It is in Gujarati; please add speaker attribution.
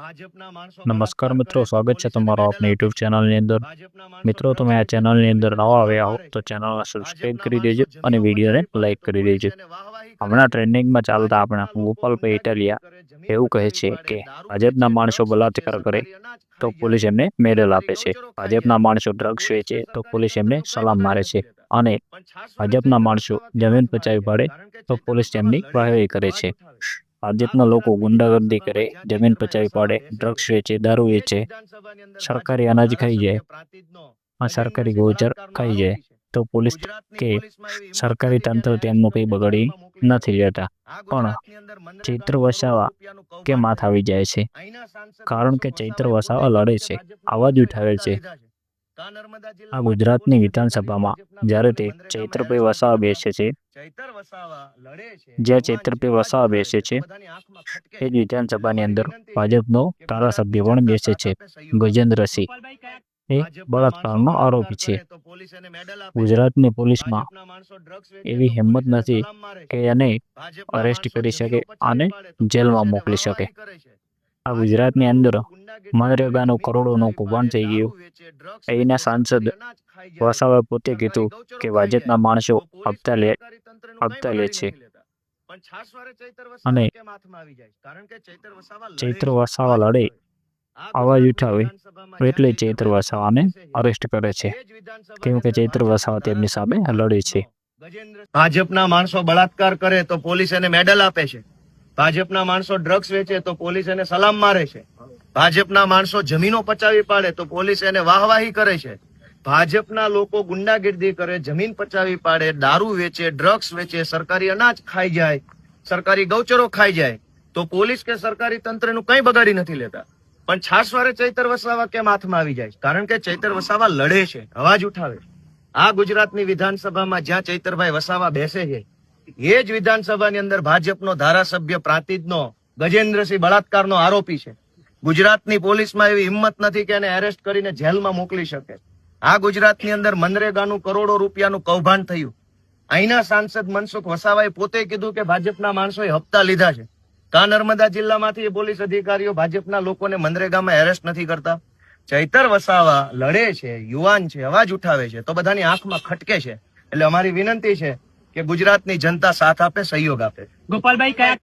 Speaker 1: નમસ્કાર મિત્રો સ્વાગત છે તમારો આપની યુટ્યુબ ચેનલની અંદર. મિત્રો તમે આ ચેનલની અંદર નવા આવ્યા હો તો ચેનલને સબસ્ક્રાઈબ કરી દેજો અને વિડીયોને લાઈક કરી દેજો. હમણાં ટ્રેન્ડિંગમાં ચાલતા આપણા ગોપાલભાઈ ઇટાલિયા એવું કહે છે કે ભાજપના માણસો બલાત્કાર કરે તો પોલીસ એમને મેડલ આપે છે. ભાજપના માણસો ડ્રગ્સ વેચે તો પોલીસ એમને સલામ મારે છે. અને ભાજપના માણસો જમીન પચાવી પાડે તો પોલીસ તેમની વાહવાહી કરે છે. ભાજપના લોકો ગુંડાગર્દી કરે, જમીન પચાવી પાડે ડ્રગ્સ વેચે, દારૂ વેચે. સરકારી અનાજ ખાઈ જાય. આ સરકારી ગૌચર ખાઈ જાય. તો પોલીસ કે સરકારી તંત્ર તેમનું કંઈ બગડી નથી લેતા પણ ચૈત્ર વસાવા કે માથ આવી જાય છે. કારણ કે ચૈત્ર વસાવા લડે છે. અવાજ ઉઠાવે છે. આ ગુજરાતની વિધાનસભામાં જ્યારે તે ચૈત્રભાઈ વસાવા બેસે છે જ્યાં પે વસાવા બેસે છે. એ જ વિધાનસભાની અંદર ભાજપનો ધારાસભ્ય પણ બેસે છે. ગજેન્દ્રસિંહ એ બળાત્કારનો આરોપી છે. ગુજરાતની પોલીસમાં એવી હિંમત નથી કે એને અરેસ્ટ કરી શકે અને જેલમાં મોકલી શકે. આ ગુજરાતની અંદર મનરેગાનું કરોડોનું કૌભાંડ થઈ ગયું. અહીંના સાંસદ વસાવાએ પોતે કીધું કે ભાજપના માણસો હપ્તા લે હપ્તા લે છે. અને ચૈત્ર વસાવા લડે અવાજ ઉઠાવે એટલે ચૈત્ર વસાવાને અરેસ્ટ કરે છે. કેમ કે ચૈત્ર વસાવા તેમની સામે લડે છે.
Speaker 2: ભાજપના માણસો બળાત્કાર કરે તો પોલીસ એને મેડલ આપે છે. ભાજપના માણસો ડ્રગ્સ વેચે તો પોલીસ એને સલામ મારે છે. ભાજપના માણસો જમીનો પચાવી પાડે તો પોલીસ એને વાહવાહી કરે છે. ભાજપના લોકો ગુંડાગીર્દી કરે, જમીન પચાવી પાડે, દારૂ વેચે ડ્રગ્સ વેચે, સરકારી અનાજ ખાઈ જાય, સરકારી ગૌચરો ખાઈ જાય, તો પોલીસ કે સરકારી તંત્રનું કંઈ બગાડી નથી લેતા. પણ છાસવારે ચૈતર વસાવા કેમ હાથમાં આવી જાય કારણ કે ચૈતર વસાવા લડે છે, અવાજ ઉઠાવે આ ગુજરાતની વિધાનસભામાં જ્યાં ચૈતરભાઈ વસાવા બેસે છે, એ જ વિધાનસભાની અંદર ભાજપનો ધારાસભ્ય પ્રાંતિજનો ગજેન્દ્રસિંહ બળાત્કારનો આરોપી છે. ગુજરાતની પોલીસમાં એવી હિંમત નથી કે એને એરેસ્ટ કરીને જેલમાં મોકલી શકે. આ ગુજરાતની અંદર મનરેગાનું કરોડો રૂપિયાનું કૌભાંડ થયું. અહીંના સાંસદ મનસુખ વસાવાએ પોતે કીધું કે ભાજપના માણસોએ હપ્તા લીધા છે. કા નર્મદા જિલ્લામાંથી પોલીસ અધિકારીઓ ભાજપના લોકોને મનરેગામાં એરેસ્ટ નથી કરતા? ચૈતર વસાવા લડે છે, યુવાન છે, અવાજ ઉઠાવે છે, તો બધાની આંખમાં ખટકે છે. એટલે અમારી વિનંતી છે કે ગુજરાતની જનતા સાથ આપે, સહયોગ આપે.
Speaker 3: ગોપાલભાઈ, કયા